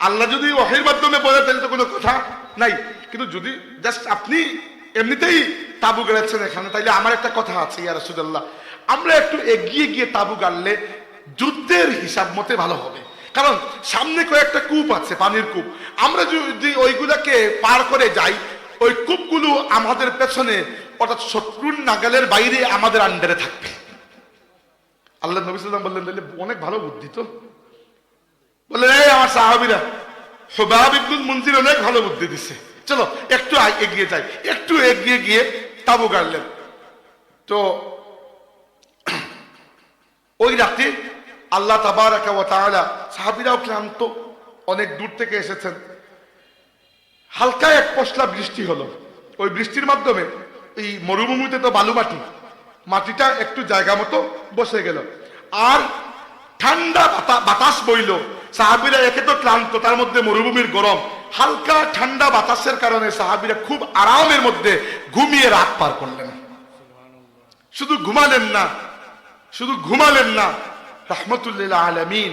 আল্লাহ যদি ওহের মাধ্যমে তাহলে তো কোনো কথা নাই। কিন্তু যদি জাস্ট আপনি এমনিতেই তাবু গেড়েছেন এখানে, তাইলে আমার একটা কথা আছে, ইয়া রাসূলুল্লাহ। আমরা একটু এগিয়ে গিয়ে তাবু গাড়লে যুদ্ধের হিসাব মতে ভালো হবে। কারণ সামনে কয়েকটা কূপ আছে, পানির কূপ। আমরা যদি ওইগুলাকে পার করে যাই, ওই কূপগুলো আমাদের পেছনে, অর্থাৎ শত্রুর নাগালের বাইরে আমাদের আন্ডারে থাকবে। আল্লাহ নবী সাল্লাম বললেন তাহলে অনেক ভালো বুদ্ধি তো। বললেন এই আমার সাহাবিরা ইবনুল মঞ্জির অনেক ভালো বুদ্ধি দিচ্ছে চলো, একটু এগিয়ে যাই। একটু এগিয়ে গিয়ে তাবু গাড়লেন। তো ওই রাতে আল্লাহ তাবারাকা ওয়া ক্লান্ত, অনেক দূর থেকে এসেছেন। হালকা এক পশলা বৃষ্টি হলো। ওই বৃষ্টির মাধ্যমে এই মরুভূমিতে তো বালু মাটি, মাটিটা একটু জায়গা মতো বসে গেল। আর ঠান্ডা বাতা- বাতাস বইল। সাহাবিরা একে তো ক্লান্ত, তার মধ্যে মরুভূমির গরম, হালকা ঠান্ডা বাতাসের কারণে সাহাবিরা খুব আরামের মধ্যে ঘুমিয়ে রাত পার করলেন। শুধু ঘুমালেন না, শুধু ঘুমালেন না রহমতুল্লিল্লাহ আলমিন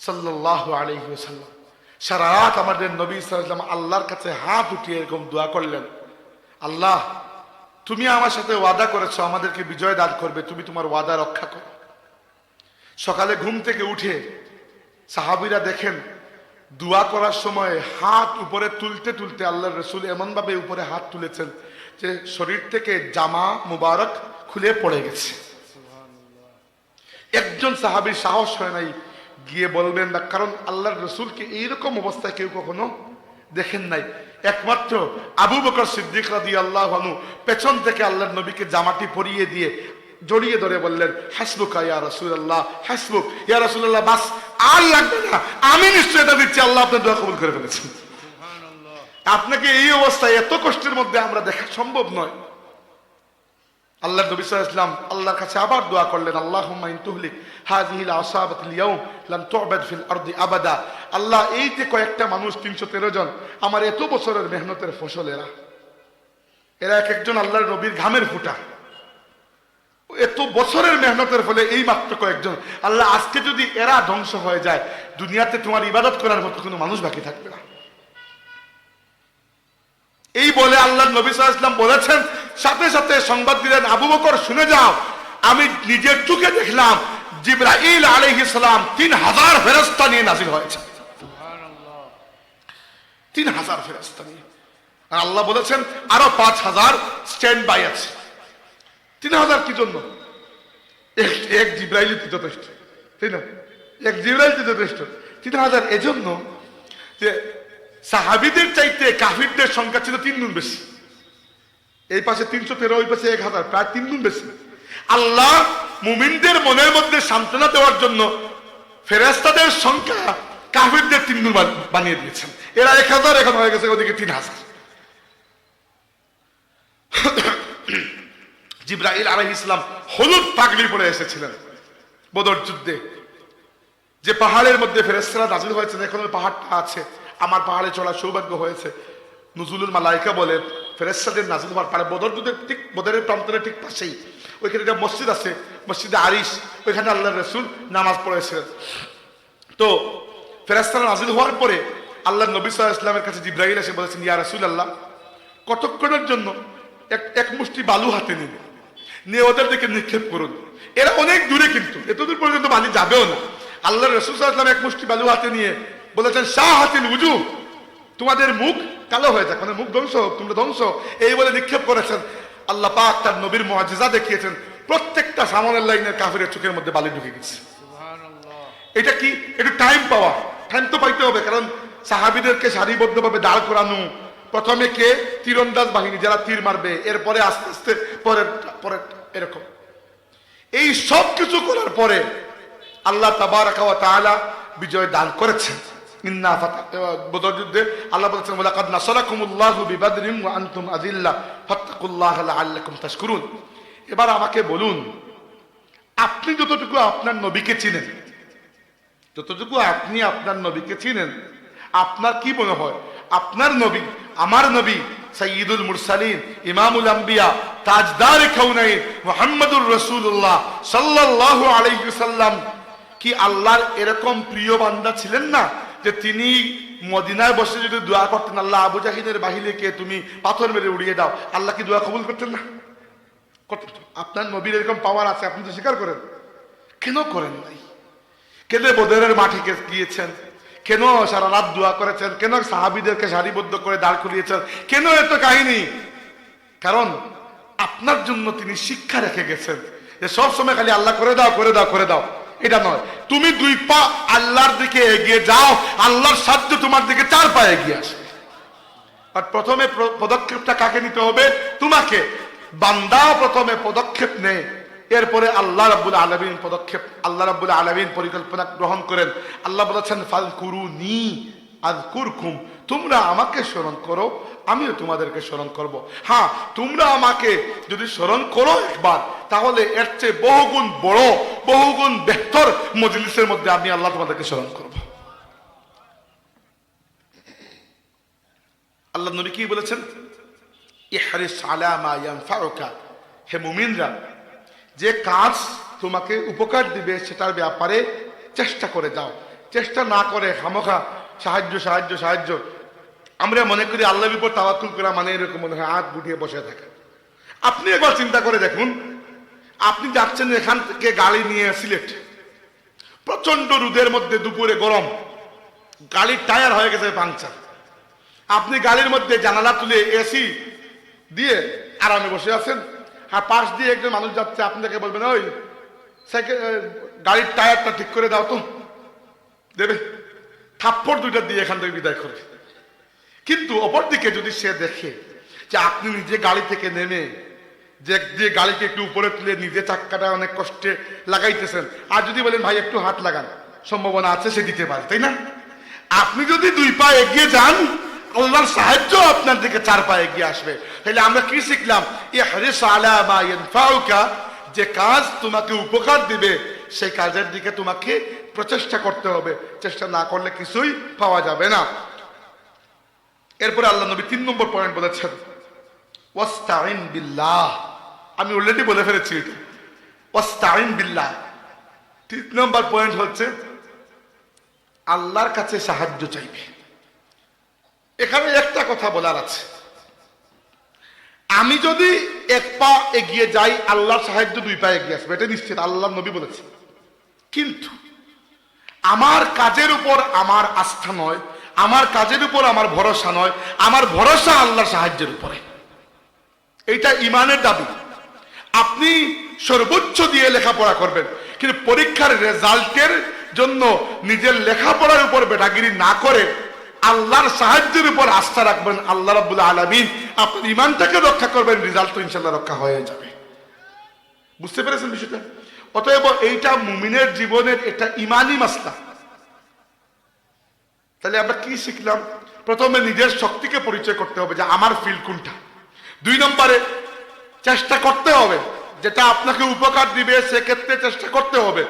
সাল্লাল্লাহু আলাইহি ওয়াসাল্লাম, সারা রাত আমাদের নবী সাল্লাম আল্লাহর কাছে হাত উঠিয়ে এরকম দোয়া করলেন। আল্লাহ, তুমি আমার সাথে ওয়াদা করেছ, আমাদেরকে বিজয় দান করবে, তুমি তোমার ওয়াদা রক্ষা করো। সকালে ঘুম থেকে উঠে সাহাবিরা দেখেন, দোয়া করার সময় হাত উপরে তুলতে তুলতে আল্লাহ রসুল এমনভাবে উপরে হাত তুলেছেন যে শরীর থেকে জামা মুবারক খুলে পড়ে গেছে। একজন সাহাবির সাহস হয় নাই, গিয়ে বলবেন না, কারণ আল্লাহর রসুলকে এইরকম অবস্থায় কেউ কখনো দেখেন নাই। একমাত্র আবু বকর সিদ্দিক রাদি আল্লাহ পেছন থেকে আল্লাহর নবীকে জামাটি পরিয়ে দিয়ে জড়িয়ে ধরে বললেন হাসবুক ইয়া রাসূলুল্লাহ হাসবুক ইয়া রাসূলুল্লাহ বাস আর লাগবে না। আমি নিশ্চয় এটা দিচ্ছি আল্লাহ আপনার দোয়া কবুল করে ফেলেছেন আপনাকে এই অবস্থায় এত কষ্টের মধ্যে আমরা দেখা সম্ভব নয়। আল্লাহ নবী সাল্লাল্লাহু আলাইহি আল্লাহর কাছে আবার দোয়া করলেন আল্লাহুম্মা ইন তুহলিক হাযিহি আল-আসাবাত আল-ইয়াউম লাম তু'বাদ ফিল আরদি আবাদা। আল্লাহ এই যে কয়েকটা মানুষ 313 জন আমার এত বছরের মেহনতের ফসল এরা। এরা এক একজন আল্লাহর নবীর ঘামের ফুটা। এত বছরের মেহনতের ফলে এই মাত্র কয়েকজন। আল্লাহ আজকে যদি এরা ধ্বংস হয়ে যায়, দুনিয়াতে তোমার ইবাদত করার মতো কোনো মানুষ বাকি থাকবে না। এই বলে আল্লাহ নবী ওয়াসাল্লাম বলেছেন, সাথে সাথে সংবাদ দিলেন, আবু বকর, শুনে যাও, আমি নিজের চোখে দেখলাম, জিব্রাইল আলাইহিস সালাম তিন হাজার ফেরস্তা নিয়ে নাজির হয়েছে। তিন হাজার ফেরেশতা নিয়ে। আর আল্লাহ বলেছেন, আরও পাঁচ হাজার স্ট্যান্ড বাই আছে। তিন হাজার কি জন্য? এক জিব্রাইল যথেষ্ট, তাই না? এক জিব্রাইল তো যথেষ্ট। তিন হাজার এজন্য যে সাহাবিদের চাইতে কাফিরদের সংখ্যা ছিল তিন গুণ বেশি। এই পাশে তিনশো তেরো, ওই পাশে এক হাজার, প্রায় তিন গুণ বেশি। আল্লাহ মুমিনদের মনের মধ্যে সান্ত্বনা দেওয়ার জন্য ফেরেস্তাদের সংখ্যা কাফিরদের তিন গুণ বানিয়ে দিয়েছেন। এরা এক হাজার, এখন হয়ে গেছে ওদিকে তিন হাজার। জিব্রাইল আলহ ইসলাম হলুদ পাগড়ি পরে এসেছিলেন বদর যুদ্ধে। যে পাহাড়ের মধ্যে ফেরেস্তারা নাজিল হয়েছেন, এখন পাহাড়টা আছে, আমার পাহাড়ে চলার সৌভাগ্য হয়েছে। নজরুল মালাইকা বলে ফেরেস্তাদের নাজিল হওয়ার পারে বদর যুদ্ধের ঠিক, বদরের প্রান্তরের ঠিক পাশেই, ওইখানে একটা মসজিদ আছে, মসজিদে আরিস ওইখানে আল্লাহ রসুল নামাজ পড়েছিলেন। তো ফেরেস্তারা নাজিল হওয়ার পরে আল্লাহ নবী সাল্লাহ ইসলামের কাছে জিব্রাহিল এসে বলেছেন, ইয়া রসুল আল্লাহ কতক্ষণের জন্য এক এক মুষ্টি বালু হাতে নিন নিয়ে ওদের দিকে নিক্ষেপ করুন। এরা অনেক দূরে কিন্তু এত দূর পর্যন্ত বালি যাবেও না। আল্লাহ রসুল সাল্লাম এক মুষ্টি বালু হাতে নিয়ে বলেছেন শাহ হাতিল উজু তোমাদের মুখ কালো হয়ে যাক মানে মুখ ধ্বংস হোক তোমরা ধ্বংস এই বলে নিক্ষেপ করেছেন। আল্লাহ পাক তার নবীর মহাজিজা দেখিয়েছেন প্রত্যেকটা সামনের লাইনের কাফিরের চোখের মধ্যে বালি ঢুকে গেছে। এটা কি? একটু টাইম পাওয়া টাইম তো পাইতে হবে কারণ সাহাবিদেরকে সারিবদ্ধভাবে দাঁড় করানো প্রথমে কে? তীরন্দাজ বাহিনী যারা তীর মারবে। এরপরে আস্তে আস্তে পরের পরের এরকম। এই সব কিছু করার পরে আল্লাহ তাবারাকা ওয়া তাআলা বিজয় দান করেছেন। এবার আমাকে বলুন, আপনি যতটুকু আপনার নবীকে চিনেন, যতটুকু আপনি আপনার নবীকে চিনেন, আপনার কি মনে হয়? আপনার নবী, আমার নবী সঈদুল মুরসালিন, ইমামুল আম্বিয়া, তাজদার খাউনাইন মুহাম্মদুর রাসূলুল্লাহ সাল্লাল্লাহু আলাইহি সাল্লাম কি আল্লাহর এরকম প্রিয় বান্দা ছিলেন না? যে তিনি মদিনায় বসে যদি দোয়া করতেন, আল্লাহ আবু জাহিদের বাহিনীকে তুমি পাথর মেরে উড়িয়ে দাও। আল্লাহ কি দোয়া কবুল করতেন না? আপনার নবীর এরকম পাওয়ার আছে, আপনি তো স্বীকার করেন। কেন করেন নাই? কেন বদরের মাঠে গিয়েছেন? কেন সারা রাত দোয়া করেছেন? কেন সাহাবিদেরকে সারিবদ্ধ করে দাঁড় করিয়েছেন? কেন এত কাহিনী? কারণ আপনার জন্য তিনি শিক্ষা রেখে গেছেন যে সব সময় খালি আল্লাহ করে দাও করে দাও করে দাও। এটা নয়। তুমি দুই পা আল্লাহর দিকে এগিয়ে যাও, আল্লাহর সাহায্য তোমার দিকে চার পা এগিয়ে আসবে। আর প্রথমে পদক্ষেপটা কাকে নিতে হবে? তোমাকে। বান্দা প্রথমে পদক্ষেপ নেয়। এরপরে আল্লাহ রাব্বুল আলামিন পদক্ষেপ, আল্লাহ রাব্বুল আলামিন পরিকল্পনা গ্রহণ করেন। আল্লাহ বলেছেন ফাল কুরু নি আজ কুরকুম তোমরা আমাকে স্মরণ করো, আমিও তোমাদেরকে স্মরণ করব। হ্যাঁ তোমরা আমাকে যদি স্মরণ করো একবার, তাহলে এর চেয়ে বহুগুণ বড়, বহুগুণ বেহতর মজলিসের মধ্যে আমি আল্লাহ তোমাদেরকে স্মরণ করব। আল্লাহ নবী কি বলেছেন? ইহরিস আলা মা ইয়ানফাউকা হে মুমিনরা যে কাজ তোমাকে উপকার দিবে সেটার ব্যাপারে চেষ্টা করে যাও। চেষ্টা না করে খামোখা, সাহায্য সাহায্য সাহায্য। আমরা মনে করি আল্লাহ বিপর তাওয়াক্কুল করা মানে এরকম মনে হয় হাত গুটিয়ে বসে থাকা। আপনি একবার চিন্তা করে দেখুন, আপনি যাচ্ছেন এখান থেকে গাড়ি নিয়ে সিলেট। প্রচণ্ড রোদের মধ্যে দুপুরে গরম, গাড়ির টায়ার হয়ে গেছে পাংচার। আপনি গাড়ির মধ্যে জানালা তুলে এসি দিয়ে আরামে বসে আছেন। আর পাশ দিয়ে একজন মানুষ যাচ্ছে আপনি তাকে বলবেন, ওই গাড়ির টায়ারটা ঠিক করে দাও তো। দেবে? থাপ্পড় দুইটা দিয়ে এখান থেকে বিদায় করে। কিন্তু অপরদিকে যদি সে দেখে যে আপনি নিজে গাড়ি থেকে নেমে যে যে গাড়িকে একটু উপরে তুলে নিজে চাক্কাটা অনেক কষ্টে লাগাইতেছেন, আর যদি বলেন, ভাই, একটু হাত লাগান। সম্ভাবনা আছে, সে দিতে পারে, তাই না? আপনি যদি দুই পা এগিয়ে যান আল্লাহর সাহায্য আপনার দিকে চার পা এগিয়ে আসবে। তাহলে আমরা কি শিখলাম? যে কাজ তোমাকে উপকার দিবে, সেই কাজের দিকে তোমাকে প্রচেষ্টা করতে হবে। চেষ্টা না করলে কিছুই পাওয়া যাবে না। এরপরে আল্লাহ নবী তিন নম্বর পয়েন্ট বলেছেন ওয়াস্তাইন বিল্লাহ। আমি অলরেডি বলে ফেলেছি এটা। ওয়াস্তাইন বিল্লাহ। তিন নম্বর পয়েন্ট হচ্ছে, আল্লাহর কাছে সাহায্য চাইবে। এখানে একটা কথা বলার আছে। আমি যদি এক পা এগিয়ে যাই, আল্লাহর সাহায্য দুই পা এগিয়ে আসবে, এটা নিশ্চিত আল্লাহ নবী বলেছে। কিন্তু আমার কাজের উপর আমার আস্থা নয়, আমার কাজের উপর আমার ভরসা নয়, আমার ভরসা আল্লাহর সাহায্যের উপরে। এইটা ইমানের দাবি। আপনি সর্বোচ্চ দিয়ে লেখাপড়া করবেন, কিন্তু পরীক্ষার রেজাল্টের জন্য নিজের লেখাপড়ার উপর বেটাগিরি না করে আল্লাহর সাহায্যের উপর আস্থা রাখবেন, আল্লাহ রাবুল আলমিন আপনার ইমানটাকে রক্ষা করবেন, রেজাল্ট তো ইনশাল্লাহ রক্ষা হয়ে যাবে। বুঝতে পেরেছেন বিষয়টা? অতএব এইটা মুমিনের জীবনের এটা ইমানই মাসলা। তাহলে আমরা কি শিখলাম? প্রথমে নিজের শক্তিকে পরিচয় করতে হবে যে আমার ফিল কোনটা। দুই নম্বরে, চেষ্টা করতে হবে, যেটা আপনাকে উপকার দিবে, সেক্ষেত্রে চেষ্টা করতে হবে।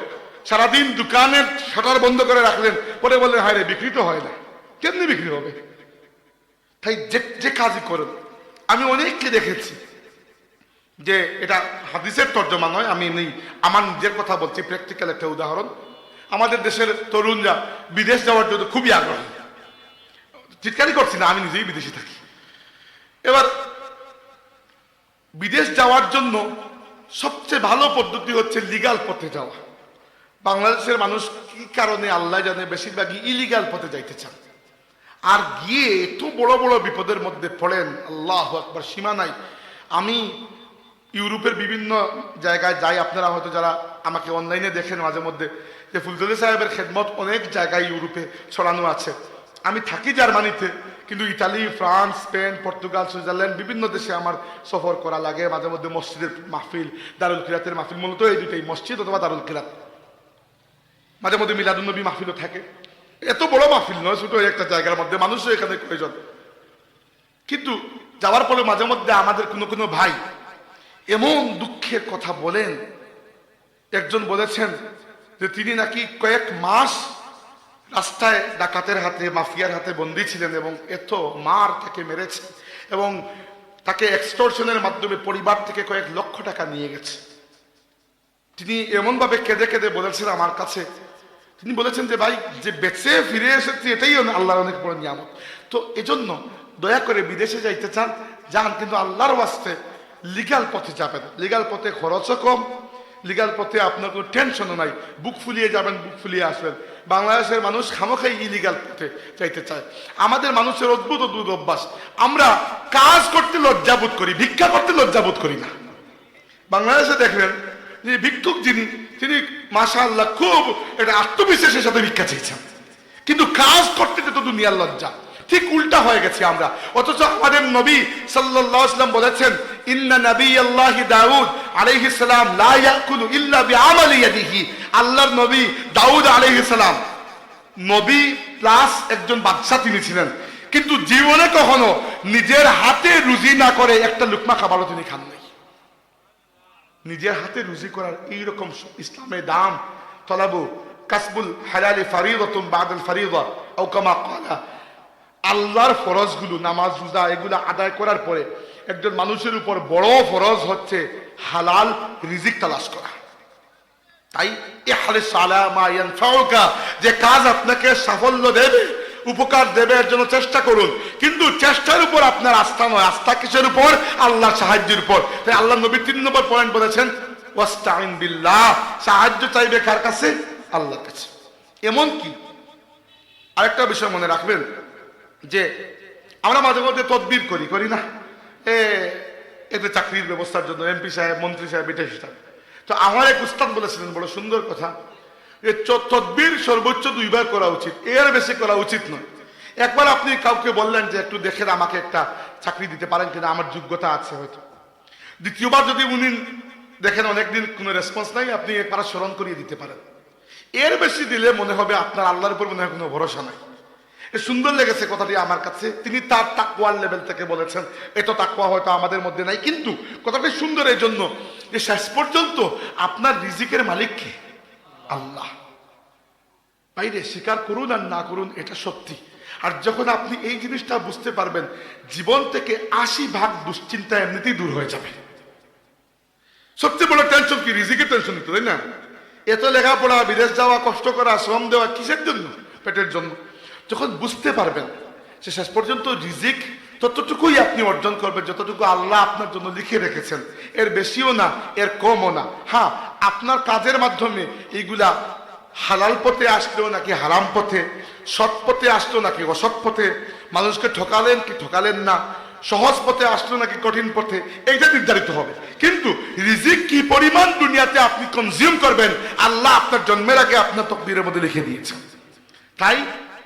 সারাদিন দোকানের শাটার বন্ধ করে রাখলেন, পরে বললেন, হায় রে, বিক্রি তো হয় না। কেমনি বিক্রি হবে? তাই যে যে কাজই করেন। আমি অনেককে দেখেছি যে এটা হাদিসের তর্জমা নয়, আমি নেই আমার নিজের কথা বলছি প্র্যাকটিক্যাল একটা উদাহরণ। আমাদের দেশের তরুণরা বিদেশ যাওয়ার জন্য খুবই আগ্রহী। চিৎকারই করছি না, আমি নিজেই বিদেশে থাকি। এবার বিদেশ যাওয়ার জন্য সবচেয়ে ভালো পদ্ধতি হচ্ছে লিগাল পথে যাওয়া। বাংলাদেশের মানুষ কি কারণে আল্লাহ জানে বেশিরভাগই ইলিগাল পথে যাইতে চান? আর গিয়ে এত বড় বড় বিপদের মধ্যে পড়েন, আল্লাহ একবার সীমা নাই। আমি ইউরোপের বিভিন্ন জায়গায় যাই, আপনারা হয়তো যারা আমাকে অনলাইনে দেখেন মাঝে মধ্যে, যে ফুলতলি সাহেবের খেদমত অনেক জায়গায় ইউরোপে ছড়ানো আছে। আমি থাকি জার্মানিতে, কিন্তু Italy, France, Spain, Portugal, Switzerland, বিভিন্ন দেশে আমার সফর করা লাগে। মাঝে মধ্যে মসজিদের মাহফিল, দারুল কিরাতের মাহফিল, মূলত এই দুটাই মসজিদ অথবা দারুল কিরাত মাঝে মধ্যে মিলাদুন্নবী মাহফিলও থাকে। এত বড় মাহফিল নয়, ছোট একটা জায়গার মধ্যে, মানুষও এখানে প্রয়োজন কিন্তু যাওয়ার পরে মাঝে মধ্যে আমাদের কোনো কোনো ভাই এমন দুঃখের কথা বলেন, একজন বলেছেন যে তিনি নাকি কয়েক মাস রাস্তায় ডাকাতের হাতে, মাফিয়ার হাতে বন্দি ছিলেন এবং এত মার তাকে মেরেছে এবং তাকে এক্সটোরশনের মাধ্যমে পরিবার থেকে কয়েক লক্ষ টাকা নিয়ে গেছে। তিনি এমনভাবে কেঁদে কেঁদে বলেছেন আমার কাছে তিনি বলেছেন যে, ভাই, যে বেঁচে ফিরে এসেছি, এটাই আল্লাহর অনেক বড় নিয়ামত। তো এজন্য দয়া করে বিদেশে যাইতে চান, যান, কিন্তু আল্লাহর ওয়াস্তে লিগাল পথে যাবেন। লিগাল পথে খরচও কম লিগাল পথে আপনার কোনো টেনশনও নাই। বুক ফুলিয়ে যাবেন, বুক ফুলিয়ে আসবেন। বাংলাদেশের মানুষ খামোখাই ইলিগাল পথে চাইতে চায়। আমাদের মানুষের অদ্ভুত অদ্ভুত অভ্যাস। আমরা কাজ করতে লজ্জাবোধ করি, ভিক্ষা করতে লজ্জাবোধ করি না। বাংলাদেশে দেখবেন যে ভিক্ষুক যিনি, তিনি মাসা আল্লাহ খুব একটা আত্মবিশ্বাসের সাথে ভিক্ষা চেয়েছেন। কিন্তু কাজ করতে তো দুনিয়ার লজ্জা। ঠিক উল্টা হয়ে গেছে আমরা। অথচ আমাদের নবী আলাইহি ওয়াসাল্লাম বলেছেন, ইন্না নবী দাউদ আলাইহিস সালাম ইল্লা আল্লাহর নবী দাউদ আলাইহিস সালাম। নবী প্লাস একজন বাদশা তিনি ছিলেন। কিন্তু জীবনে কখনো নিজের হাতে রুজি না করে একটা লুকমা খাবারও তিনি খান নাই নিজের হাতে রুজি করার এইরকম ইসলামের দাম তলাবু কাসবুল হালালি ফারিদতুম বাদল ফারিদা ও কামা কালা আল্লাহর ফরজগুলো, নামাজ, রোজা, এগুলো আদায় করার পরে একজন মানুষের উপর বড় ফরজ হচ্ছে হালাল রিজিক তালাশ করা। তাই ইহরিস আলা মা ইয়ানফাউকা, যে কাজ আপনাকে সাফল্য দেবে উপকার দেবে এর জন্য চেষ্টা করুন। কিন্তু চেষ্টার উপর আপনার আস্থা নয়। আস্থা কিসের উপর? আল্লাহর সাহায্যের উপর। তাই আল্লাহ নবী তিন নম্বর পয়েন্ট বলেছেন ওয়াস্তাইন বিল্লাহ। সাহায্য চাইবে কার কাছে? আল্লাহর কাছে। এমন কি? আরেকটা বিষয় মনে রাখবেন, যে আমরা মাঝে মধ্যে তদবির করি করি না? এ, এতে চাকরির ব্যবস্থার জন্য এমপি সাহেব, মন্ত্রী সাহেব, এটা, সেটা। তো আমার এক উস্তাদ বলেছিলেন, বড় সুন্দর কথা। যে চ- সর্বোচ্চ দুইবার করা উচিত। এর বেশি করা উচিত নয়। একবার আপনি কাউকে বললেন যে, একটু দেখেন আমাকে একটা চাকরি দিতে পারেন কিনা, আমার যোগ্যতা আছে হয়তো। দ্বিতীয়বার যদি উনি দেখেন অনেকদিন কোনো রেসপন্স নাই, আপনি একবার স্মরণ করিয়ে দিতে পারেন। এর বেশি দিলে মনে হবে আপনার আল্লাহর উপর মনে হয় কোনো ভরসা নাই। এ সুন্দর লেগেছে কথাটি আমার কাছে। তিনি তার তাকুয়ার লেভেল থেকে বলেছেন, এত তাকুয়া হয়তো আমাদের মধ্যে নাই। কিন্তু কথাটি সুন্দর এই জন্য যে, শেষ পর্যন্ত আপনার রিজিকের মালিক কে? আল্লাহ। বাইরে স্বীকার করুন আর না করুন, এটা সত্যি। আর যখন আপনি এই জিনিসটা বুঝতে পারবেন, জীবন থেকে আশি ভাগ দুশ্চিন্তা এমনিতেই দূর হয়ে যাবে। সবচেয়ে বড় টেনশন কি? রিজিকের টেনশন নিতে তাই না? এত লেখাপড়া, বিদেশ যাওয়া, কষ্ট করা, শ্রম দেওয়া কিসের জন্য? পেটের জন্য। যখন বুঝতে পারবেন, সে শেষ পর্যন্ত রিজিক ততটুকুই আপনি অর্জন করবেন, যতটুকু আল্লাহ আপনার জন্য লিখে রেখেছেন, এর বেশিও না, এর কমও না। হ্যাঁ আপনার কাজের মাধ্যমে এইগুলা হালাল পথে আসলেও নাকি হারাম পথে, সৎ পথে আসলো নাকি অসৎ পথে, মানুষকে ঠকালেন কি ঠকালেন না, সহজ পথে আসলো নাকি কঠিন পথে, এইটা নির্ধারিত হবে। কিন্তু রিজিক কি পরিমাণ দুনিয়াতে আপনি কনজিউম করবেন, আল্লাহ আপনার জন্মের আগে আপনার তকদিরের মধ্যে লিখে দিয়েছেন। তাই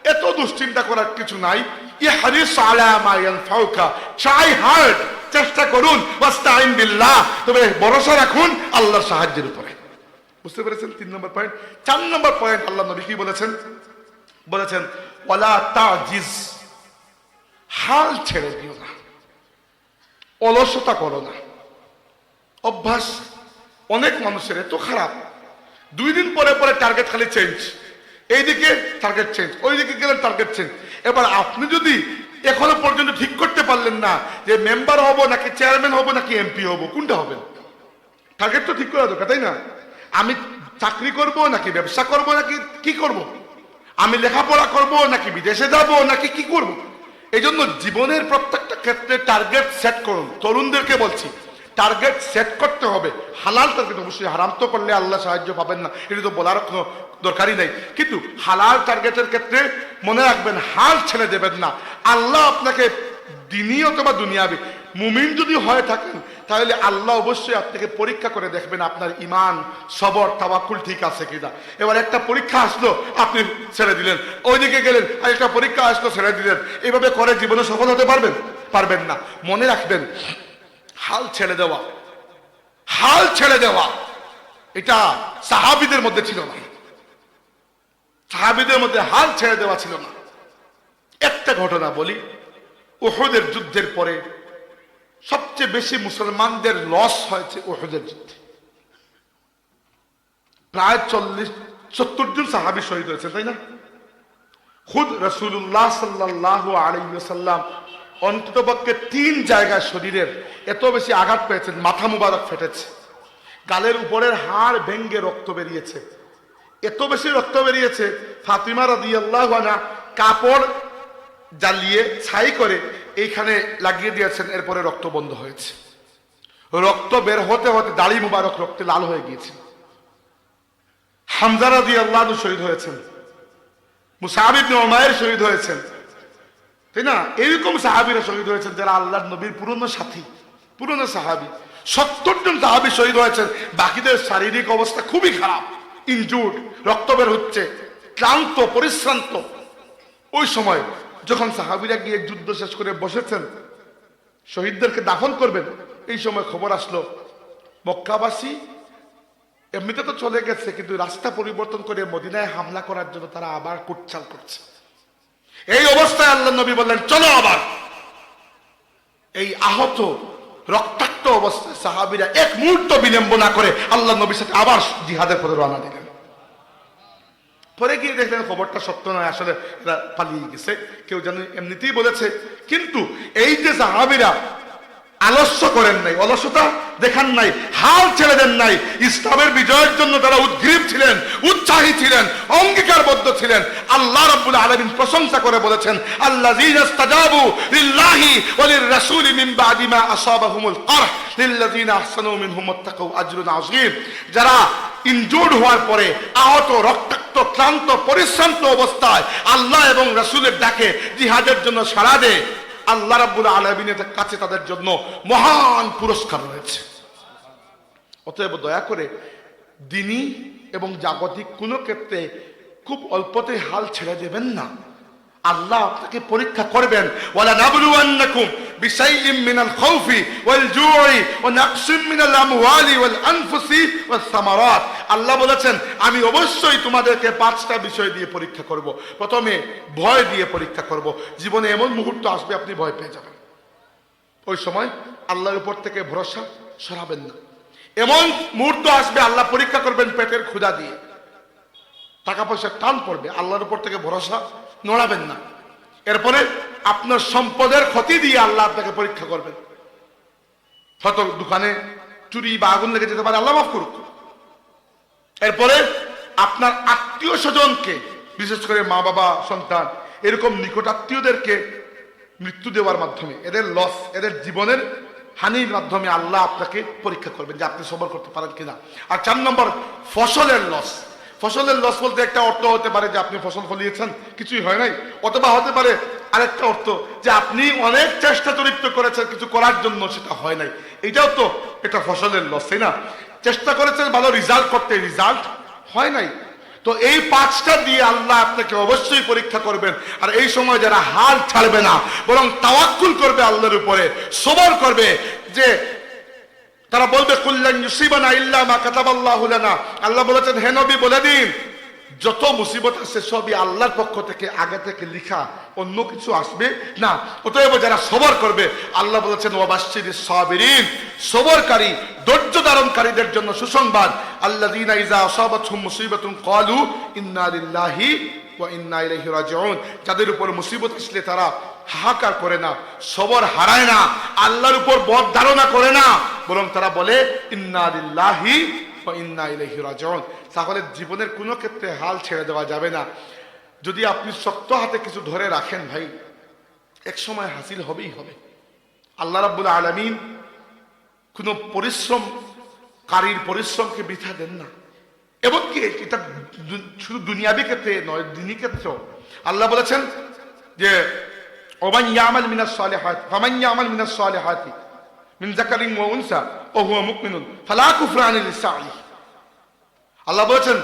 এত দুশ্চিন্তা করার কিছু নাই। ইহরিস আলা মা ইয়ানফাউকা। ট্রাই হার্ড চেষ্টা করুন ওয়াস্তাইন বিল্লাহ। তবে ভরসা রাখুন, আল্লাহর সাহায্যের উপরে। বুঝতে পেরেছেন তিন নম্বর পয়েন্ট চার নম্বর পয়েন্ট আল্লাহ নবী কি বলেছেন? বলেছেন, ওয়ালা তাজিজ, হাল ছেড়ে দিও না। অলসতা করো না। অভ্যাস অনেক মানুষের এত খারাপ। দুই দিন পরে পরে টার্গেট খালি চেঞ্জ এইদিকে টার্গেট চেঞ্জ ওইদিকে গেলেন টার্গেট চেঞ্জ এবার আপনি যদি এখনও পর্যন্ত ঠিক করতে পারলেন না যে মেম্বার হব নাকি চেয়ারম্যান হব নাকি এমপি হব, কোনটা হবেন টার্গেট তো ঠিক করা দরকার, তাই না? আমি চাকরি করব নাকি ব্যবসা করব নাকি কি করব? আমি লেখাপড়া করব নাকি বিদেশে যাব নাকি কি করব? এই জন্য জীবনের প্রত্যেকটা ক্ষেত্রে টার্গেট সেট করুন। তরুণদেরকে বলছি টার্গেট সেট করতে হবে। হালাল টার্গেট অবশ্যই, হারাম তো করলে আল্লাহ সাহায্য পাবেন না। এটা তো বলার কোনো দরকারই নাই। কিন্তু হালাল টার্গেটের ক্ষেত্রে মনে রাখবেন, হাল ছেড়ে দেবেন না। আল্লাহ আপনাকে দিনই অথবা দুনিয়াবি। মুমিন যদি হয়ে থাকেন, তাহলে আল্লাহ অবশ্যই আপনাকে পরীক্ষা করে দেখবেন আপনার ইমান সবর, তাওয়াক্কুল ঠিক আছে কিনা। এবার একটা পরীক্ষা আসলো, আপনি ছেড়ে দিলেন। ওইদিকে গেলেন, আর একটা পরীক্ষা আসলো, ছেড়ে দিলেন। এভাবে করে জীবনে সফল হতে পারবেন? পারবেন না। মনে রাখবেন, হাল ছেড়ে দেওয়া। হাল ছেড়ে দেওয়া। এটা সাহাবিদের মধ্যে ছিল না। সাহাবিদের মধ্যে হাল ছেড়ে দেওয়া ছিল না। একটা ঘটনা বলি ওহদের যুদ্ধের পরে সবচেয়ে বেশি মুসলমানদের লস হয়েছে ওহদের যুদ্ধে। প্রায় চল্লিশ, সত্তর জন সাহাবি শহীদ হয়েছে, তাই না? খুদ রসুল্লাহ সাল্লাহ আলাইসাল্লাম অন্ততপক্ষে তিন জায়গায় শরীরের এত বেশি আঘাত পেয়েছেন, মাথা মুবারক ফেটেছে। গালের উপরের হাড় ভেঙ্গে রক্ত বেরিয়েছে। এত বেশি রক্ত বেরিয়েছে ফাতিমা রাদি আল্লাহ কাপড় জ্বালিয়ে ছাই করে এইখানে লাগিয়ে দিয়েছেন, এরপরে রক্ত বন্ধ হয়েছে। রক্ত বের হতে হতে দাড়ি মুবারক রক্তে লাল হয়ে গিয়েছে। হামজারা দিয়ে আল্লাহ শহীদ হয়েছেন। মুসাহাবিব ওমায়ের শহীদ হয়েছেন। তাই না? এরকম সাহাবিরা শহীদ হয়েছেন যারা আল্লাহ নবীর পুরনো সাথী, পুরনো সাহাবি। সত্তর জন সাহাবি শহীদ হয়েছেন। বাকিদের শারীরিক অবস্থা খুবই খারাপ। ইনজুড রক্ত বের হচ্ছে, ক্লান্ত, পরিশ্রান্ত। ওই সময় যখন সাহাবিরা গিয়ে যুদ্ধ শেষ করে বসেছেন, শহীদদেরকে দাফন করবেন, এই সময় খবর আসলো, মক্কাবাসী এমনিতে তো চলে গেছে, কিন্তু রাস্তা পরিবর্তন করে মদিনায় হামলা করার জন্য তারা আবার কুটচাল করছে। এই অবস্থায় আল্লাহ নবী বললেন, চলো আবার। এই আহত রক্তাক্ত অবস্থায় সাহাবিরা এক মুহূর্ত বিলম্ব না করে আল্লাহ নবীর সাথে আবার জিহাদের পথে রওনা দিলেন। পরে গিয়ে দেখলেন খবরটা সত্য নয়, আসলে পালিয়ে গেছে, কেউ যেন এমনিতেই বলেছে। কিন্তু এই যে সাহাবিরা আলস্য করেন নাই, অলসতা দেখান নাই, হাল ছেড়ে দেন নাই। ইসলামের বিজয়ের জন্য তারা উদ্গ্রীব ছিলেন, উৎসাহী ছিলেন, অঙ্গীকারবদ্ধ ছিলেন, আল্লাহ রাব্বুল আলামিন প্রশংসা করে বলেছেন, আল্লাযীনা ইস্তাজাবু লিল্লাহি ওয়া লিররাসূলি মিন বাদি মা আসাবাহুমুল কারহ লিল্লাযীনা আহসানু মিনহুম মুত্তাকাউ আজরুন আযীম। যারা ইনজুর্ড হওয়ার পরে আহত, রক্তাক্ত, ক্লান্ত, পরিশ্রান্ত অবস্থায় আল্লাহ এবং রাসূলের ডাকে জিহাদের জন্য সাড়া দেয় আল্লাহ রাব্বুল আলামিনের কাছে তাদের জন্য মহান পুরস্কার রয়েছে। অতএব দয়া করে দিনী এবং জাগতিক কোনো ক্ষেত্রে খুব অল্পতে হাল ছেড়ে দেবেন না। আল্লাহ আপনাকে পরীক্ষা করবেন। ওয়ালা নাবলুয়ান্নাকুম বিশাইইম মিনাল খাউফি ওয়াল জুই ওয়া নাকসিম মিনাল আমওয়ালি ওয়াল আনফুসি ওয়াস সামারাত। আল্লাহ বলেছেন, আমি অবশ্যই তোমাদেরকে পাঁচটা বিষয় দিয়ে পরীক্ষা করব। প্রথমে ভয় দিয়ে পরীক্ষা করব। জীবনে এমন মুহূর্ত আসবে, আপনি ভয় পেয়ে যাবেন। ওই সময় আল্লাহর উপর থেকে ভরসা সরাবেন না। এমন মুহূর্ত আসবে, আল্লাহ পরীক্ষা করবেন পেটের ক্ষুধা দিয়ে। টাকা পয়সা টান পড়বে, আল্লাহর উপর থেকে ভরসা নড়াবেন না। এরপরে আপনার সম্পদের ক্ষতি দিয়ে আল্লাহ আপনাকে পরীক্ষা করবেন। হয়তো দোকানে চুরি বা আগুন লেগে যেতে পারে, আল্লাহ মাফ করুক। এরপরে আপনার আত্মীয় স্বজনকে, বিশেষ করে মা বাবা, সন্তান, এরকম নিকট আত্মীয়দেরকে মৃত্যু দেওয়ার মাধ্যমে, এদের লস এদের জীবনের হানির মাধ্যমে আল্লাহ আপনাকে পরীক্ষা করবেন যে আপনি সবর করতে পারেন কিনা। আর চার নম্বর, ফসলের লস ফসলের লস বলতে একটা অর্থ হতে পারে যে আপনি ফসল ফলিয়েছেন, কিছুই হয় নাই। অথবা হতে পারে আরেকটা অর্থ যে আপনি অনেক চেষ্টা চরিত্র করেছেন, কিছু করার জন্য সেটা হয় নাই। এটাও তো এটা ফসলের লস, তাই না? চেষ্টা করেছেন ভালো রেজাল্ট করতে রেজাল্ট হয় নাই। তো এই পাঁচটা দিয়ে আল্লাহ আপনাকে অবশ্যই পরীক্ষা করবেন। আর এই সময় যারা হাল ছাড়বে না, বরং তাওয়াক্কুল করবে আল্লাহর উপরে, সবর করবে যে তারা বলবে আল্লাহ বলেছেন, হে নবী, বলে দিন, যত মুসিবত আছে সবই আল্লাহর পক্ষ থেকে, আগে থেকে লিখা, অন্য কিছু আসবে না। অতএব যারা সবর করবে, আল্লাহ বলেছেন সবরকারী, ধৈর্য ধারণকারীদের জন্য সুসংবাদ ক্বালু ইন্না ইন্না যাদের উপর মুসিবত আসলে তারা হাহাকার করে না, সবর হারায় না, আল্লাহর উপর বদ ধারণা করে না। বরং তারা বলে, ইন্না লিল্লাহি ওয়া ইন্না ইলাইহি রাজিউন। তাহলে জীবনের কোনো ক্ষেত্রে হাল ছেড়ে দেওয়া যাবে না। যদি আপনি শক্ত হাতে কিছু ধরে রাখেন ভাই, এক সময় হাসিল হবেই হবে। আল্লাহ রাব্বুল আলামিন কোনো পরিশ্রম, কারীর পরিশ্রমকে বৃথা দেন না। এবং কি এটা শুধু দুনিয়াবি ক্ষেত্রে নয়, দিনী ক্ষেত্রেও। আল্লাহ বলেছেন যে মিনাস সালিহাত ফামান ইয়ামাল মিনাস সালিহাতি মিন যাকারিন ওয়া উনসা ওয়া হুয়া মুমিনুন ফালা কুফরান লিসাইহি আল্লাহ বলেছেন,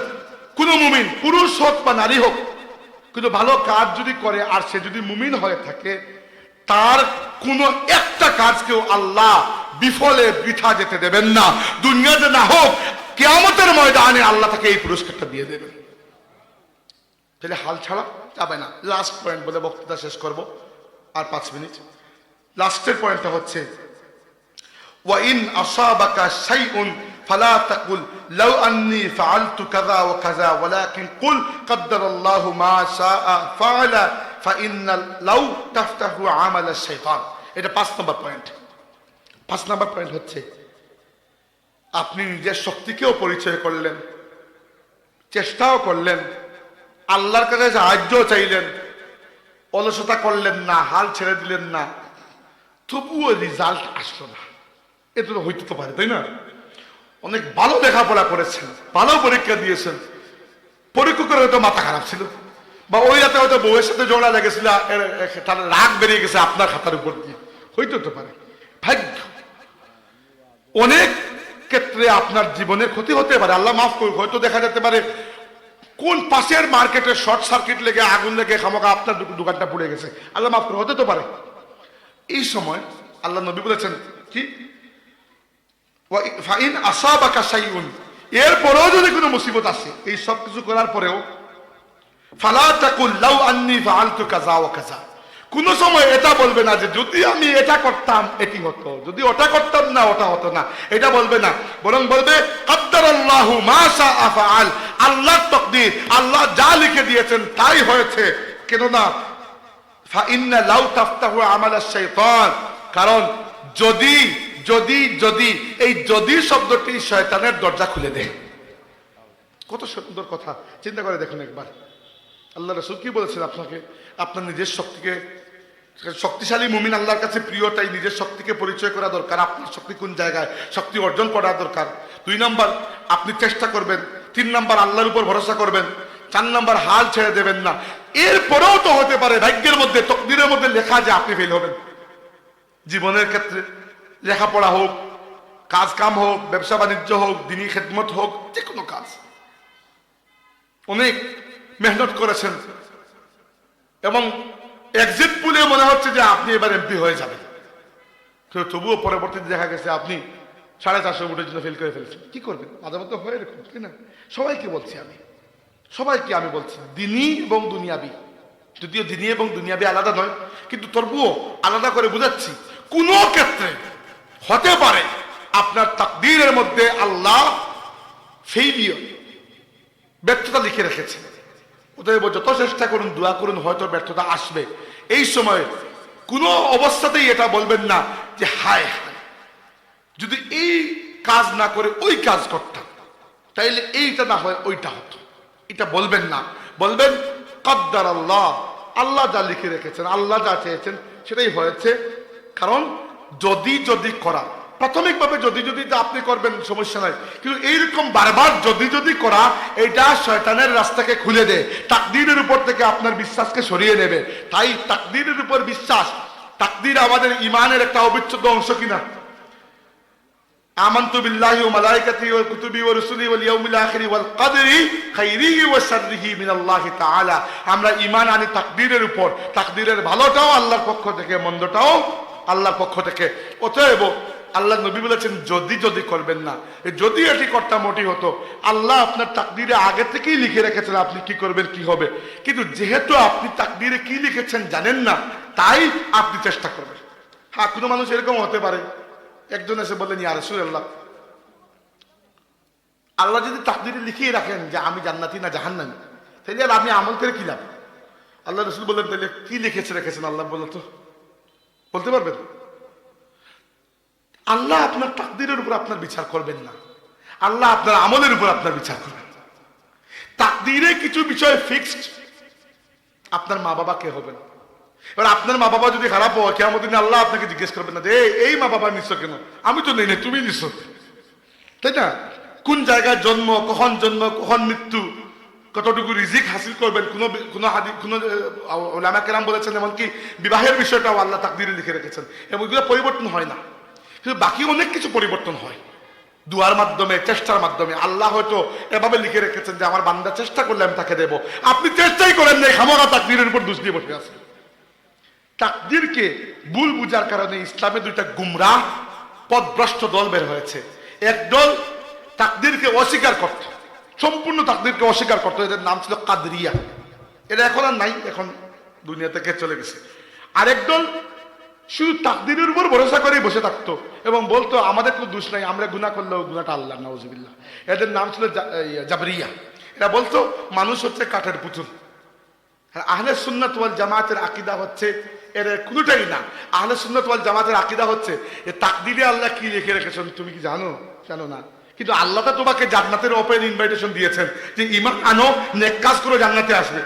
কোন মুমিন পুরুষ হোক বা নারী হোক, কিন্তু ভালো কাজ যদি করে আর সে যদি মুমিন হয়ে থাকে, তার কোন একটা কাজকেও আল্লাহ বিফলে বৃথা যেতে দেবেন না। দুনিয়াতে না হোক, কেয়ামতের ময়দানে আল্লাহ তাকে এই পুরস্কারটা দিয়ে দেবেন। তাহলে হাল ছাড়া যাবে না। লাস্ট পয়েন্ট বলে বক্তৃতা শেষ করব। আর পাঁচ মিনিট। লাস্টের পয়েন্টটা হচ্ছে, ওয়াইন আসাবাকা শাইউন ফালা তাকুল, লাউ আন্নি ফাআলতু কাযা ওয়া কাযা, ওয়ালাকিন কুল কদ্দারাল্লাহু মা শাআ ফাআলা ফাইন্না লাউ তাফতাহু আমাল শাইতান। এটা পাঁচ নম্বর পয়েন্ট। পাঁচ নম্বর পয়েন্ট হচ্ছে, আপনি নিজের শক্তিকেও পরিচয় করলেন, চেষ্টাও করলেন, আল্লাহর কাছে সাহায্য চাইলেন অলসতা করলেন না, হাল ছেড়ে দিলেন না। তবুও রেজাল্ট আসলো না। এটা হইতে তো পারে, তাই না? অনেক ভালো লেখাপড়া করেছেন, ভালো পরীক্ষা দিয়েছেন। পরীক্ষা করে হয়তো মাথা খারাপ ছিল। বা ওই রাতে হয়তো বউয়ের সাথে জোড়া লেগেছিল তার রাগ বেরিয়ে গেছে আপনার খাতার উপর দিয়ে। হইতে তো পারে। ভাগ্য। অনেক ক্ষেত্রে আপনার জীবনে ক্ষতি হতে পারে। আল্লাহ মাফ করুক, হয়তো দেখা যেতে পারে কোন পাশের মার্কেটে শর্ট সার্কিট লেগে আগুন লেগে খামাকা আপনার দোক- দোকানটা পুড়ে গেছে? আল্লাহ মাফ করে, হতে তো পারে। এই সময় আল্লাহ নবী বলেছেন, কি? ফাইন ফাইন বা শাইউন। এরপরেও যদি কোনো মুসিবত আসে, এই সব কিছু করার পরেও, ফালা তাকুল লাউ আন্নি ফালতু কাজা। ও কাযা কোন সময় এটা বলবে না যে যদি আমি এটা করতাম, এটি হতো। যদি ওটা করতাম না, ওটা হতো না। এটা বলবে না। বরং বলবে আল্লাহর তাকদীর, আল্লাহ যা লিখে দিয়েছেন তাই হয়েছে। কেননা কারণ, যদি যদি যদি, এই যদি শব্দটি শয়তানের দরজা খুলে দেয়। কত সুন্দর কথা। চিন্তা করে দেখুন একবার। আল্লাহ রসুল কি বলেছেন আপনাকে? আপনার নিজের শক্তিকে, শক্তিশালী মুমিন আল্লাহর কাছে প্রিয়, তাই নিজের শক্তিকে পরিচয় করা দরকার। আপনার শক্তি কোন জায়গায়? শক্তি অর্জন করা দরকার। দুই নম্বর, আপনি চেষ্টা করবেন। তিন নম্বর, আল্লাহর উপর ভরসা করবেন। চার নম্বর, হাল ছেড়ে দেবেন না। এরপরেও তো হতে পারে, ভাগ্যের মধ্যে, তকদিরের মধ্যে লেখা যে আপনি ফেল হবেন। জীবনের ক্ষেত্রে লেখাপড়া হোক কাজ কাম হোক, ব্যবসা বাণিজ্য হোক, দিনী খেদমত হোক যে কোনো কাজ। অনেক মেহনত করেছেন। এবং এক্সিট পুলে মনে হচ্ছে যে আপনি এবার এমপি হয়ে যাবেন। তবুও পরবর্তীতে দেখা গেছে আপনি সাড়ে চারশো ভোটের জন্য ফেল করে ফেলছেন। কি করবেন? মাঝে মধ্যে হয়ে এরকম তাই না? সবাইকে বলছি আমি। সবাইকে আমি বলছি, দিনই এবং দুনিয়াবি। যদিও দিনী এবং দুনিয়াবি আলাদা নয়, কিন্তু তবুও আলাদা করে বুঝাচ্ছি, কোনো ক্ষেত্রে হতে পারে আপনার তাকদীরের মধ্যে আল্লাহ ফেইলিয়র ব্যর্থতা লিখে রেখেছে অতএব যত চেষ্টা করুন, দোয়া করুন, হয়তো ব্যর্থতা আসবে। এই সময় কোনো অবস্থাতেই এটা বলবেন না যে, হায় হায়। যদি এই কাজ না করে ওই কাজ করতাম, তাইলে এইটা না হয়, ওইটা হতো। এটা বলবেন না। বলবেন, কদ্দার আল্লাহ। আল্লাহ যা লিখে রেখেছেন, আল্লাহ যা চেয়েছেন, সেটাই হয়েছে। কারণ যদি যদি করা প্রাথমিকভাবে যদি যদি আপনি করবেন, সমস্যা নাই। কিন্তু এইরকম বারবার যদি যদি করা এটা শয়তানের রাস্তাকে খুলে দেয়। তাকদিরের উপর থেকে আপনার বিশ্বাসকে সরিয়ে নেবে। তাই তাকদিরের উপর বিশ্বাস, তাকদির আমাদের ইমানের একটা অবিচ্ছেদ্য অংশ কিনা? বিল্লাহি ও মালাইকাতি ও কুতুবি ও রসুলি ওয়াল ইয়াউমিল আখিরি ওয়াল কদরি খাইরিহি ওয়া শাররিহি তাআলা। আমরা ঈমান আনি তাকদীরের উপর। তাকদিরের ভালোটাও আল্লাহর পক্ষ থেকে, মন্দটাও আল্লাহর পক্ষ থেকে। অতএব আল্লাহ নবী বলেছেন, যদি যদি করবেন না। যদি এটি করতাম ওটি হতো, আল্লাহ আপনার তাকদিরে আগে থেকেই লিখে রেখেছেন আপনি কি করবেন, কি হবে। কিন্তু যেহেতু আপনি তাকদিরে কি লিখেছেন জানেন না, তাই আপনি চেষ্টা করবেন। হ্যাঁ কোনো মানুষ এরকম হতে পারে। একজন এসে বললেন, ইয়া রাসূলুল্লাহ। আল্লাহ যদি তাকদিরে লিখিয়ে রাখেন যে, আমি জান্নাতি না জাহান্নামি? তাহলে আর আমি আমল করে কি লাভ? আল্লাহ রসুল বললেন তাহলে কি লিখেছে, রেখেছেন? আল্লাহ বলল, তো, বলতে পারবেন? আল্লাহ আপনার তাকদিরের উপর আপনার বিচার করবেন না। আল্লাহ আপনার আমলের উপর আপনার বিচার করবেন। তাকদিরে কিছু বিষয় ফিক্সড আপনার মা বাবা কে হবেন এবার আপনার মা বাবা যদি খারাপ হয় কেমন দিন আল্লাহ আপনাকে জিজ্ঞেস করবেন না যে "এই, মা বাবা নিচ্ছ কেন? আমি তো নেই না তুমি নিচ্ছ তাই না? কোন জায়গায় জন্ম কখন জন্ম কখন মৃত্যু কতটুকু রিজিক হাসিল করবেন কোন কোন হাদি কোন ওলামা কেরাম বলেছেন এমনকি বিবাহের বিষয়টাও আল্লাহ তাকদিরে লিখে রেখেছেন। এবং এগুলো পরিবর্তন হয় না। কিন্তু বাকি অনেক কিছু পরিবর্তন হয়। দুয়ার মাধ্যমে, চেষ্টার মাধ্যমে। আল্লাহ হয়তো এভাবে লিখে রেখেছেন যে, আমার বান্দা চেষ্টা করলে আমি তাকে দেবো। আপনি চেষ্টাই করেন নাই খামোকা তাকদিরের উপর দুষ দিয়ে বসে আছেন তাকদিরকে ভুল বুঝার কারণে ইসলামে দুইটা গুমরাহ পদভ্রষ্ট দল বের হয়েছে। এক দল তাকদিরকে অস্বীকার করত, সম্পূর্ণ তাকদিরকে অস্বীকার করত, এদের নাম ছিল কাদরিয়া। এটা এখন আর নাই, এখন দুনিয়া থেকে চলে গেছে। আরেক দল শুধু তাকদিরের উপর ভরসা করে বসে থাকতো এবং বলতো, আমাদের কোনো দোষ নাই, আমরা গুণা করলেও গুণাটা আল্লাহ নওয়াজবিল্লাহ এদের নাম ছিল জাবরিয়া। এরা বলতো, মানুষ হচ্ছে কাঠের পুতুল। আর আহলে সুন্নাত ওয়াল জামাতের আকিদা হচ্ছে এর কোনোটাই না। আহলে সুন্নাত ওয়াল জামাতের আকিদা হচ্ছে এ তাকদিরে আল্লাহ কি লিখে রেখেছেন, তুমি কি জানো? জানো না। কিন্তু আল্লাহ তো তোমাকে জান্নাতের ওপেন ইনভাইটেশন দিয়েছেন যে, ইমান আনো, নেক কাজ করে, জান্নাতে আসবে।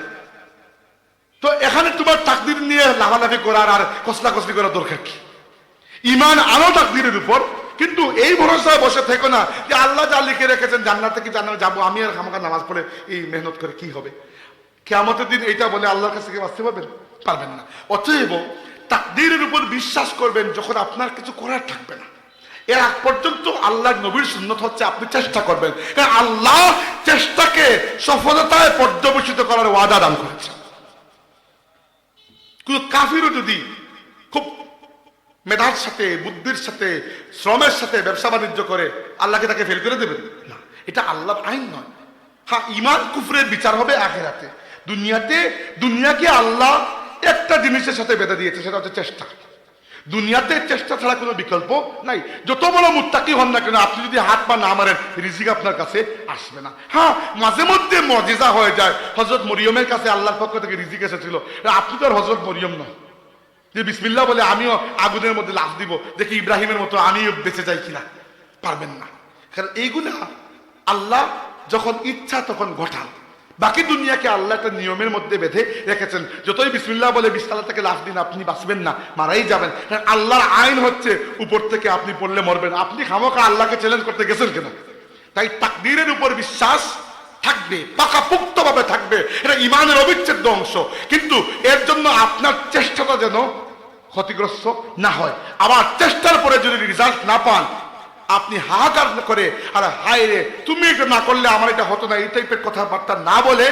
তো এখানে তোমার তাকদির নিয়ে লাফালাফি করার আর কসলা কসলি করার দরকার কি? ইমান আনো তাকদিরের উপর, কিন্তু এই ভরসায় বসে থেকো না যে আল্লাহ যা লিখে রেখেছেন, জান্নাত থেকে জান্নাত যাব, আমি আর খামাকা নামাজ পড়ে এই মেহনত করে কি হবে? কেমতের দিন এইটা বলে আল্লাহর কাছে বাঁচতে পারবেন? পারবেন না। অতএব তাকদিরের উপর বিশ্বাস করবেন যখন আপনার কিছু করার থাকবে না। এর আগ পর্যন্ত আল্লাহ নবীর সুন্নত হচ্ছে আপনি চেষ্টা করবেন। কারণ আল্লাহ চেষ্টাকে সফলতায় পর্যবেসিত করার ওয়াদা দান করেছেন। কিন্তু কাফিরও যদি খুব মেধার সাথে, বুদ্ধির সাথে, শ্রমের সাথে ব্যবসা বাণিজ্য করে, আল্লাহকে তাকে ফেল করে দেবেন? না, এটা আল্লাহর আইন নয়। হ্যাঁ ইমান কুফরের বিচার হবে আখেরাতে। দুনিয়াতে, দুনিয়াকে আল্লাহ একটা জিনিসের সাথে বেঁধে দিয়েছে, সেটা হচ্ছে চেষ্টা। দুনিয়াতে চেষ্টা ছাড়া কোনো বিকল্প নাই। যত বড় মুত্তাকি হন না কেন, আপনি যদি হাত পা না মারেন, রিজিক আপনার কাছে আসবে না। হ্যাঁ মাঝে মধ্যে মজিজা হয়ে যায়। হজরত মরিয়মের কাছে আল্লাহর পক্ষ থেকে রিজিক এসেছিল। আপনি তো আর হজরত মরিয়ম নয়। যে বিসমিল্লা বলে, আমিও আগুনের মধ্যে লাভ দিব। দেখি ইব্রাহিমের মতো আমিও বেঁচে যাই কিনা? পারবেন না। কারণ এইগুলা আল্লাহ যখন ইচ্ছা তখন ঘটান। বাকি দুনিয়াকে আল্লাহ একটা নিয়মের মধ্যে বেঁধে রেখেছেন। যতই বিসমিল্লাহ বলে বিশালা থেকে লাভ দিন, আপনি বাঁচবেন না, মারাই যাবেন। আল্লাহর আইন হচ্ছে, উপর থেকে আপনি পড়লে মরবেন। আপনি খামোকা আল্লাহকে চ্যালেঞ্জ করতে গেছেন কেন? তাই তাকদীরের উপর বিশ্বাস থাকবে পাকাপুক্ত ভাবে থাকবে। এটা ইমানের অবিচ্ছেদ্য অংশ। কিন্তু এর জন্য আপনার চেষ্টাটা যেন ক্ষতিগ্রস্ত না হয়। আবার চেষ্টার পরে যদি রেজাল্ট না পান আপনি হাহাকার করে, আর হায় রে, তুমি এটা না করলে আমার এটা হতো না। এই টাইপের কথাবার্তা না বলে,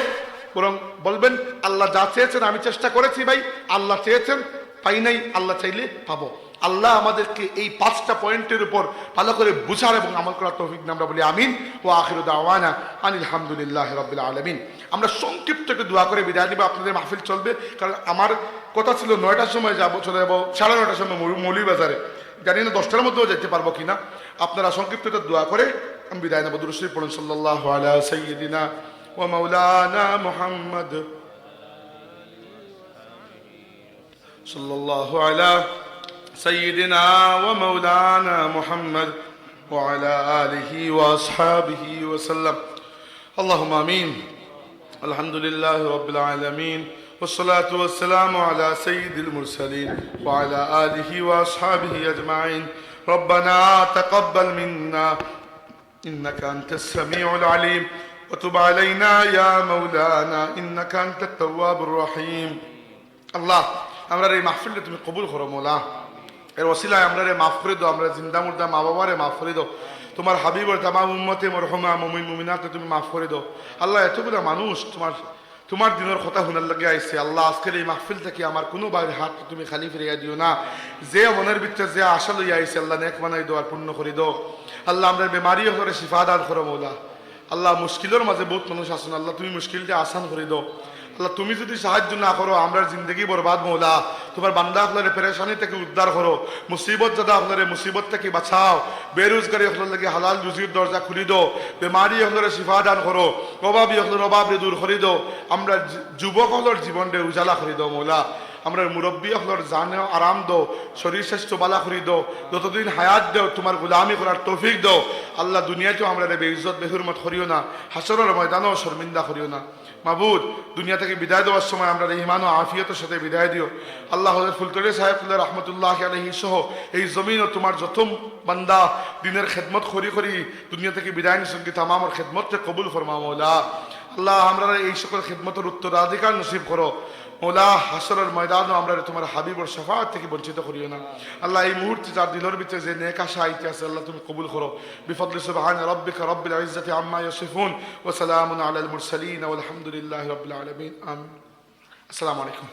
বরং বলবেন, আল্লাহ যা চেয়েছেন আমি চেষ্টা করেছি ভাই, আল্লাহ চেয়েছেন পাই নাই, আল্লাহ চাইলে পাবো। আল্লাহ আমাদেরকে এই পাঁচটা পয়েন্টের উপর ভালো করে বুঝার এবং আমল করার তৌফিক আমরা বলি আমিন। ও আখির দাওয়ানা আনিল হামদুলিল্লাহ রবিল আলমিন। আমরা সংক্ষিপ্ত একটু দোয়া করে বিদায় দিব আপনাদের মাহফিল চলবে। কারণ আমার কথা ছিল নয়টার সময় যাব, চলে যাব সাড়ে নয়টার সময় মৌলী বাজারে জানি না দশটার মধ্যেও যেতে পারব কিনা। আপনারা সংক্ষিপ্ত একটু দোয়া করে আমি বিদায় নেবো দুরুশ্রী পড়ুন সাল্লাহ আলা সৈয়দিনা ও মৌলানা মোহাম্মদ صلى الله على سيدنا ومولانا محمد وعلى آله وأصحابه وسلم اللهم آمين الحمد لله رب العالمين والصلاة والسلام على سيد المرسلين وعلى آله وأصحابه أجمعين ربنا تقبل منا إنك أنت السميع العليم وتب علينا يا مولانا إنك أنت التواب الرحيم আল্লাহ আমরা এই মাহফিলটা তুমি কবুল করো মোলা এর ওসিলায় আমরা রে মাফ করে দাও আমরা জিন্দা মুর্দা মা বাবারে মাফ করে দাও তোমার হাবিবর তামা উম্মতে মরহমা মমিন মুমিনাকে তুমি মাফ করে দাও আল্লাহ এতগুলো মানুষ তোমার তোমার দিনের কথা শুনার লাগে আইসে আল্লাহ, আজকের এই মাহফিল থেকে আমার কোনো বাইরে হাত তুমি খালি ফিরিয়া দিও না। যে মনের ভিতরে যে আশা লইয়া আইসে আল্লাহ নেক মানাই দো আর পূর্ণ করে দো আল্লাহ আমরা বেমারিও করে শিফা দান করো, মৌলা। আল্লাহ মুশকিলের মাঝে বহুত মানুষ আসুন আল্লাহ তুমি মুশকিলটা আসান করে দাও। আল্লাহ, তুমি যদি সাহায্য না করো, আমরা জিন্দগি বরবাদ মৌলা। তোমার বান্দা আপনারে পেরেশানি থেকে উদ্ধার করো। মুসিবত যাদা আপনারে মুসিবত থেকে বাঁচাও। বেরোজগারি আপনার লাগে হালাল রুজির দরজা খুলি দো বেমারি আপনারে শিফা দান করো। অভাবী আপনার অভাবরে দূর করি দো আমরা যুবক হলোর জীবনরে উজালা করি দো মৌলা। আমরা মুরব্বী হলোর জানে আরাম দো শরীর শ্রেষ্ঠ বালা করি দো যতদিন হায়াত দেও, তোমার গুলামি করার তৌফিক দো আল্লাহ দুনিয়াতেও আমরা রে বেইজ্জত, বেহুরমত করিও না। হাসরের ময়দানও শর্মিন্দা করিও না। মাবুদ, দুনিয়া থেকে বিদায় দেওয়ার সময় আমরা ইমান ও আফিয়তের সাথে বিদায় দিও। আল্লাহ ফুলতরে সাহেবুল্লাহ রহমতুল্লাহ আলহি সহ, এই জমিন ও তোমার যত বান্দা দিনের খেদমত করি করি দুনিয়া থেকে বিদায় নিছেন কি আমার খেদমতকে কবুল ফরমা মৌলা। আল্লাহ, আমরা এই সকল খেদমতের উত্তরাধিকার নসিব করো। মোলা হাসরের ময়দানও আমরা তোমার হাবিবর শফাত থেকে বঞ্চিত করিও না। আল্লাহ এই মুহূর্তে যার দিলের ভিতরে যে নেক আশা, আইতে আছে, আল্লাহ তুমি কবুল করো। বিফদলি সুবহান রাব্বিকা রব্বিল ইজ্জাতি আম্মা ইয়াসিফুন ওয়া সালামুন আলাল মুরসালিন ওয়া আলহামদুলিল্লাহি রব্বিল আলামিন। আমিন আসসালামু আলাইকুম।